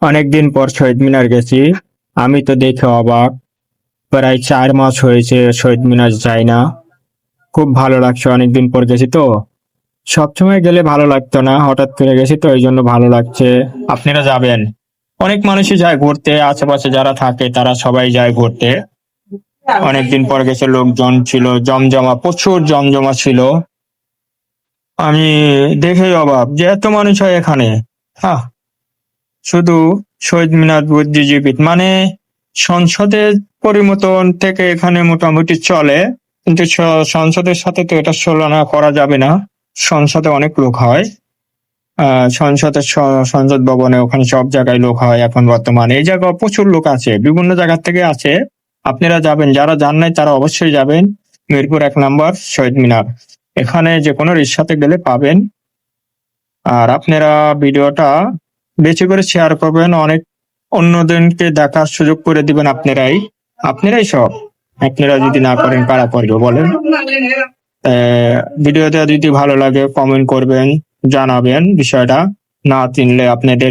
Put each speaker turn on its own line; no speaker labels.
অনেকদিন পর শহীদ মিনার গেছি। আমি তো দেখে অবাক। প্রায় চার মাস হয়েছে শহীদ মিনার যাই না। খুব ভালো লাগছে অনেকদিন পর গেছি তো। সবসময় গেলে ভালো লাগতো না, হঠাৎ করে গেছি তো, এই জন্য ভালো লাগছে। আপনারা যাবেন। অনেক মানুষই যায় ঘুরতে, আশেপাশে যারা থাকে তারা সবাই যায় ঘুরতে। অনেকদিন পর গেছে লোকজন ছিল, জমজমা, প্রচুর জমজমা ছিল। আমি দেখেই অবাক যে এত মানুষ হয় এখানে। হ্যাঁ। শুধু শহীদ মিনার বুদ্ধিজীবী মানে সংসদের পরিমতন থেকে এখানে মোটামুটি চলে, কিন্তু সংসদের সাথে তো এটা তুলনা করা যাবে না। সংসদে অনেক লোক হয়। সংসদের সংসদ ভবনে ওখানে সব জায়গায় লোক হয় এখন বর্তমানে। এই জায়গা প্রচুর লোক আছে, বিভিন্ন জায়গা থেকে আছে। আপনারা যাবেন, যারা যান নাই তারা অবশ্যই যাবেন। মিরপুর এক নম্বর, শহীদ মিনার। এখানে যে কোনো রিক্সাতে গেলে পাবেন। আর আপনারা ভিডিওটা বেশি করে শেয়ার করবেন, অনেক অন্যজনকে দেখার সুযোগ করে দিবেন আপনারাই। আপনারাই সব। আপনারা যদি না করেন, কারা করবে বলেন? ভিডিওটা যদি ভালো লাগে কমেন্ট করবেন, জানাবেন বিষয়টা। না চিনলে আপনাদের